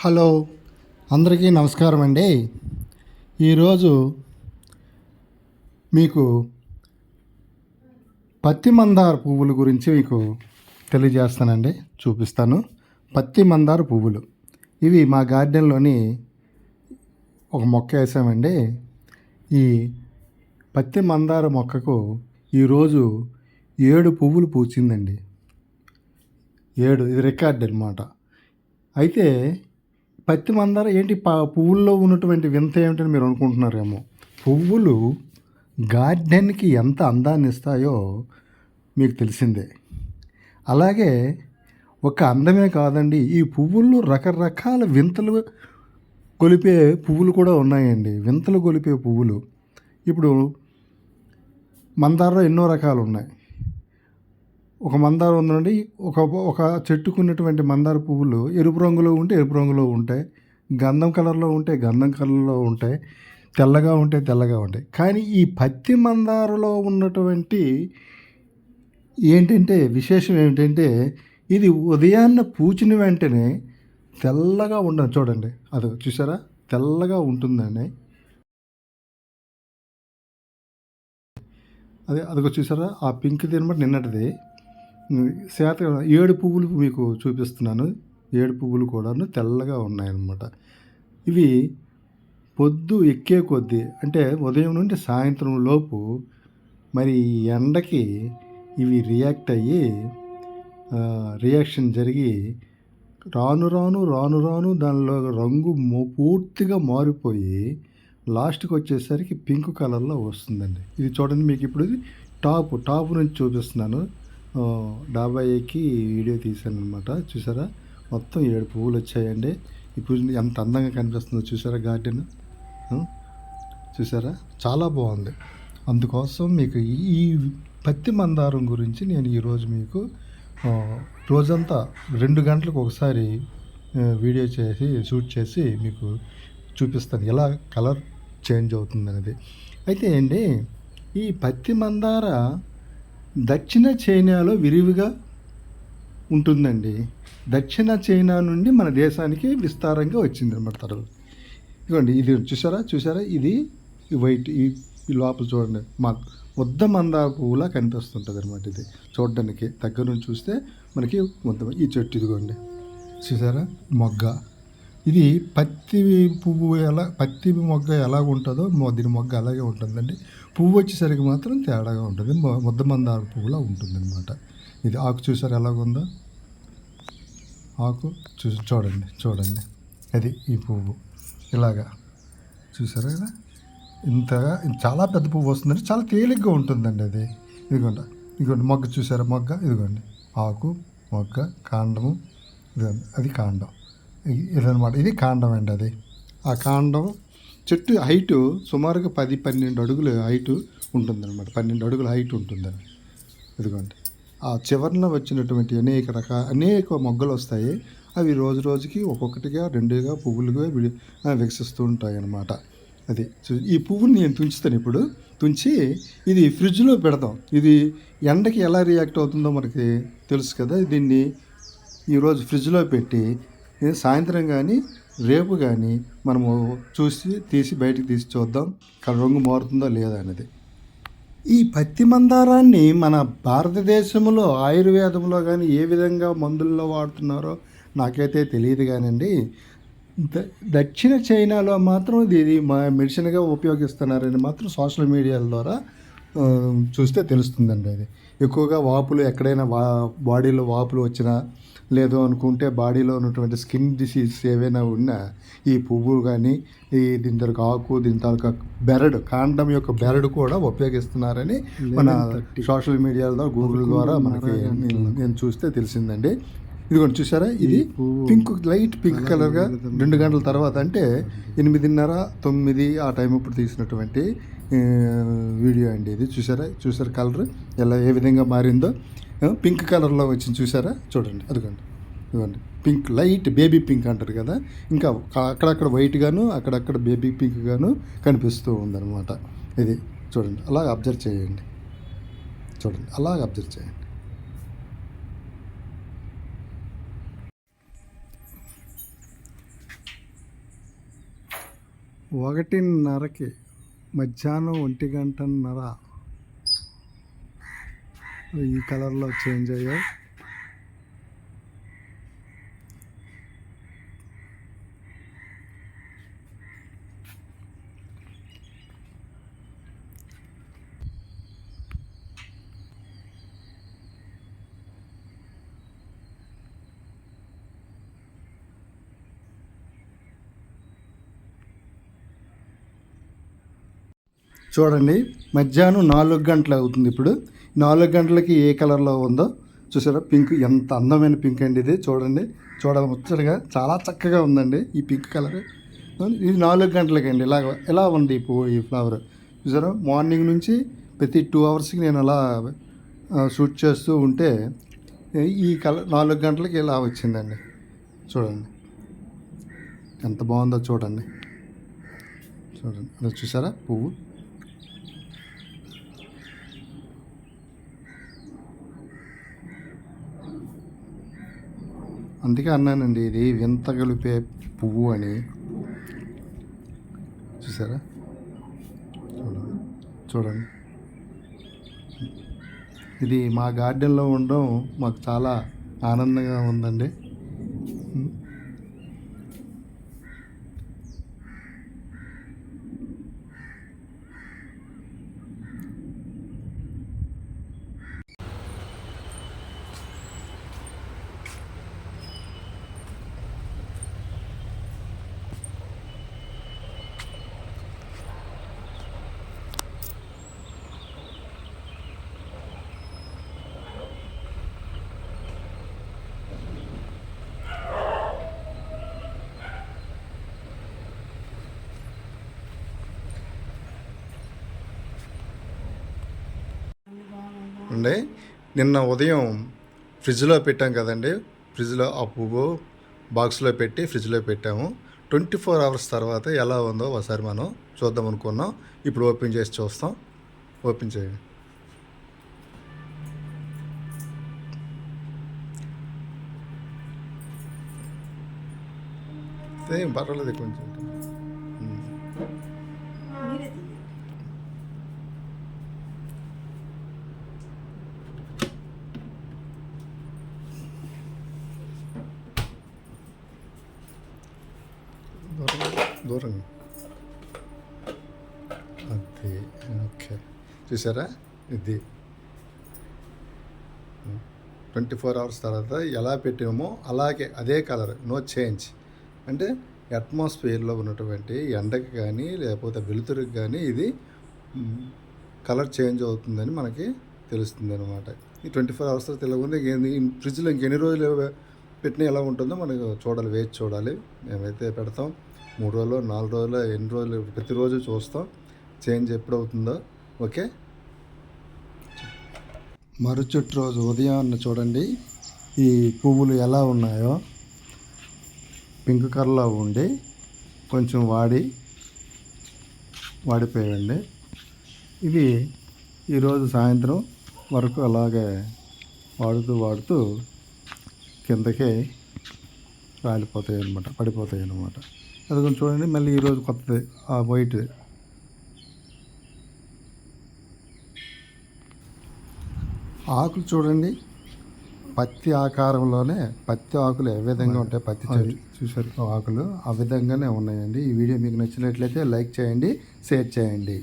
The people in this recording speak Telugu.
హలో అందరికీ నమస్కారం అండి. ఈరోజు మీకు పత్తి మందార పువ్వుల గురించి మీకు తెలియజేస్తానండి చూపిస్తాను. పత్తి మందార పువ్వులు. ఇవి మా గార్డెన్లోని ఒక మొక్క వేసామండి. ఈ పత్తి మందార మొక్కకు ఈరోజు ఏడు పువ్వులు పూచిందండి. ఏడు ఇది రికార్డ్ అనమాట అయితే పత్తి మందార ఏంటి? పువ్వుల్లో ఉన్నటువంటి వింత ఏమిటని మీరు అనుకుంటున్నారేమో. పువ్వులు గార్డెన్కి ఎంత అందాన్ని ఇస్తాయో మీకు తెలిసిందే. అలాగే ఒక అందమే కాదండి ఈ పువ్వుల్లో రకరకాల వింతలు కొలిపే పువ్వులు కూడా ఉన్నాయండి. వింతలు కొలిపే పువ్వులు. ఇప్పుడు మందారలో ఎన్నో రకాలు ఉన్నాయి. ఒక మందారం ఉందండి ఒక ఒక చెట్టుకున్నటువంటి మందార పువ్వులు ఎరుపు రంగులో ఉంటే ఎరుపు రంగులో ఉంటాయి. గంధం కలర్లో ఉంటే గంధం కలర్లో ఉంటాయి. తెల్లగా ఉంటే తెల్లగా ఉంటాయి. కానీ ఈ పత్తి మందారలో ఉన్నటువంటి ఏంటంటే విశేషం ఏమిటంటే ఇది ఉదయాన్న పూచిన వెంటనే తెల్లగా ఉండదు చూడండి. అది చూసారా? తెల్లగా ఉంటుందండి. అదే అదిగో చూసారా? ఆ పింక్ తినబట్టి నిన్నటిది. శాత ఏడు పువ్వులు మీకు చూపిస్తున్నాను. ఏడు పువ్వులు కూడాను తెల్లగా ఉన్నాయన్నమాట. ఇవి పొద్దు ఎక్కే కొద్దీ అంటే ఉదయం నుండి సాయంత్రం లోపు మరి ఈ ఎండకి ఇవి రియాక్ట్ అయ్యి రియాక్షన్ జరిగి రాను రాను రాను రాను దానిలో రంగు మో- పూర్తిగా మారిపోయి లాస్ట్కి వచ్చేసరికి పింక్ కలర్లో వస్తుందండి. ఇది చూడండి మీకు ఇప్పుడు టాప్ టాప్ నుంచి చూపిస్తున్నాను. డాబా ఎక్కి వీడియో తీశాను అనమాట చూసారా? మొత్తం ఏడు పువ్వులు వచ్చాయండి. ఇప్పుడు ఎంత అందంగా కనిపిస్తుందో చూసారా గార్డెన్? చూసారా? చాలా బాగుంది. అందుకోసం మీకు ఈ ఈ పత్తి మందారం గురించి నేను ఈరోజు మీకు రోజంతా రెండు గంటలకు ఒకసారి వీడియో చేసి షూట్ చేసి మీకు చూపిస్తాను. ఎలా కలర్ చేంజ్ అవుతుంది అనేది అయితే అండి ఈ పత్తి మందార దక్షిణ చైనాలో విరివిగా ఉంటుందండి. దక్షిణ చైనా నుండి మన దేశానికి విస్తారంగా వచ్చింది అనమాట తర్వాత ఇదిగోండి ఇది చూసారా? చూసారా? ఇది వైట్ ఈ ఈ లోపల చూడండి. మా ముద్ద మందార పువ్వులా కనిపిస్తుంటుంది అనమాట ఇది. చూడడానికి దగ్గర నుంచి చూస్తే మనకి ముద్ద ఈ చెట్టు ఇదిగోండి. చూసారా? మొగ్గ. ఇది పత్తి పువ్వు ఎలా పత్తి మొగ్గ ఎలా ఉంటుందో మొ- దీని మొగ్గ అలాగే ఉంటుందండి. పువ్వు వచ్చేసరికి మాత్రం తేడాగా ఉంటుంది. ముద్ద మందార పువ్వులా ఉంటుందన్నమాట. ఇది ఆకు చూసారు ఎలాగుందో? ఆకు చూ చూడండి చూడండి. అది ఈ పువ్వు. ఇలాగా చూసారా కదా? ఇంతగా చాలా పెద్ద పువ్వు వస్తుందండి. చాలా తేలిగ్గా ఉంటుందండి అది. ఇదిగోండి ఇదిగోండి. మొగ్గ చూసారా మొగ్గ? ఇదిగోండి. ఆకు మొగ్గ కాండము ఇదిగోండి. అది కాండం. ఇదనమాట ఇది కాండం అండి అది. ఆ కాండం చెట్టు హైటు సుమారుగా పది పన్నెండు అడుగులు హైటు ఉంటుందన్నమాట. పన్నెండు అడుగుల హైట్ ఉంటుందని. ఇదిగోండి. ఆ చివరన వచ్చినటువంటి అనేక రకాల అనేక మొగ్గలు వస్తాయి అవి రోజు రోజుకి ఒక్కొక్కటిగా రెండుగా పువ్వులుగా వికసిస్తూ ఉంటాయి అన్నమాట అది ఈ పువ్వుని నేను తుంచుతాను ఇప్పుడు. తుంచి ఇది ఫ్రిడ్జ్లో పెడతాం. ఇది ఎండకి ఎలా రియాక్ట్ అవుతుందో మనకి తెలుసు కదా. దీన్ని ఈరోజు ఫ్రిడ్జ్లో పెట్టి ఇది సాయంత్రం కానీ రేపు కానీ మనము చూసి తీసి బయటికి తీసి చూద్దాం కలర్ రంగు మారుతుందో లేదా అనేది. ఈ పత్తి మందారాన్ని మన భారతదేశంలో ఆయుర్వేదంలో కానీ ఏ విధంగా మందుల్లో వాడుతున్నారో నాకైతే తెలియదు కానండి. ద దక్షిణ చైనాలో మాత్రం ఇది మా మెడిసిన్గా ఉపయోగిస్తున్నారని మాత్రం సోషల్ మీడియాల ద్వారా చూస్తే తెలుస్తుందండి అది. ఎక్కువగా వాపులు ఎక్కడైనా వా బాడీలో వాపులు వచ్చినా లేదు అనుకుంటే బాడీలో ఉన్నటువంటి స్కిన్ డిసీజ్ ఏవైనా ఉన్నా ఈ పువ్వులు కానీ ఈ దీని తరకు ఆకు దీని తాలూకా బెరడు కాండం యొక్క బెరడు కూడా ఉపయోగిస్తున్నారని మన సోషల్ మీడియాలో గూగుల్ ద్వారా మనకి నేను- చూస్తే తెలిసిందండి. ఇదిగోండి చూసారా ఇది పింక్ లైట్ పింక్ కలర్గా రెండు గంటల తర్వాత అంటే ఎనిమిదిన్నర తొమ్మిది ఆ టైం ఇప్పుడు తీసినటువంటి వీడియో అండి ఇది. చూసారా చూసారా కలర్? ఎలా ఏ విధంగా మారిందో? పింక్ కలర్లో వచ్చింది చూసారా? చూడండి అదిగోండి. ఇదిగోండి. పింక్ లైట్ బేబీ పింక్ అంటారు కదా? ఇంకా అక్కడక్కడ వైట్గాను అక్కడక్కడ బేబీ పింక్గాను కనిపిస్తూ ఉందన్నమాట. ఇది చూడండి అలాగ అబ్జర్వ్ చేయండి. చూడండి అలాగ అబ్జర్వ్ చేయండి. ఒకటిన్నరకి మధ్యాహ్నం ఒంటి గంటన్నర ఈ కలర్లో చేంజ్ అయ్యాయి చూడండి మధ్యాహ్నం నాలుగు గంటలు అవుతుంది ఇప్పుడు. నాలుగు గంటలకి ఏ కలర్లో ఉందో చూసారా? పింక్ ఎంత అందమైన పింక్ అండి ఇది. చూడండి. చూడాలి ముచ్చటగా. చాలా చక్కగా ఉందండి ఈ పింక్ కలర్. ఇది నాలుగు గంటలకండి ఇలా ఎలా ఉంది ఈ పువ్వు ఈ ఫ్లవర్? చూసారా? మార్నింగ్ నుంచి ప్రతి టూ అవర్స్కి నేను అలా షూట్ చేస్తూ ఉంటే ఈ కలర్ నాలుగు గంటలకి ఇలా వచ్చిందండి? చూడండి. ఎంత బాగుందో చూడండి. చూడండి. అది చూసారా? పువ్వు? అందుకే అన్నానండి ఇది వింత కలిపే పువ్వు అని. చూసారా? చూడండి ఇది మా గార్డెన్లో ఉండడం మాకు చాలా ఆనందంగా ఉందండి. అండి. నిన్న ఉదయం ఫ్రిడ్జ్లో పెట్టాం కదండి. ఫ్రిడ్జ్లో ఆ పువ్వు బాక్స్లో పెట్టి ఫ్రిడ్జ్లో పెట్టాము. ట్వంటీ ఫోర్ అవర్స్ తర్వాత ఎలా ఉందో ఒకసారి మనం చూద్దాం అనుకున్నాం. ఇప్పుడు ఓపెన్ చేసి చూస్తాం. ఓపెన్ చేయండి. పర్వాలేదు కొంచెం. దూరం. అది ఓకే. చూసారా ఇది. ట్వంటీ ఫోర్ అవర్స్ తర్వాత ఎలా పెట్టామో అలాగే అదే కలర్ నో చేంజ్. అంటే అట్మాస్ఫియర్లో ఉన్నటువంటి ఎండకి కానీ లేకపోతే వెలుతురుకి కానీ ఇది కలర్ చేంజ్ అవుతుందని మనకి తెలుస్తుంది అనమాట ఈ ట్వంటీ ఫోర్ అవర్స్ తెలియకుండా ఫ్రిడ్జ్లో ఇంకెన్ని రోజులు పెట్టినా ఎలా ఉంటుందో మనకు చూడాలి వేచి చూడాలి. మేమైతే పెడతాం. మూడు రోజులు నాలుగు రోజులు ఎన్ని రోజులు ప్రతిరోజు చూస్తాం. చేంజ్ ఎప్పుడు అవుతుందో ఓకే? మరుచుట్టు రోజు ఉదయాన్న చూడండి ఈ పువ్వులు ఎలా ఉన్నాయో. పింక్ కలర్లో ఉండి కొంచెం వాడి వాడిపోయాయండి ఇవి ఈరోజు సాయంత్రం వరకు అలాగే వాడుతూ వాడుతూ కిందకే రాలిపోతాయి అనమాట పడిపోతాయి అనమాట అది కొంచెం చూడండి మళ్ళీ ఈరోజు కొత్తది ఆ వైట్ ఆకులు చూడండి పత్తి ఆకారంలోనే పత్తి ఆకులు ఏ విధంగా ఉంటాయి పత్తి చూసారు ఆకులు ఆ విధంగానే ఉన్నాయండి. ఈ వీడియో మీకు నచ్చినట్లయితే లైక్ చేయండి షేర్ చేయండి.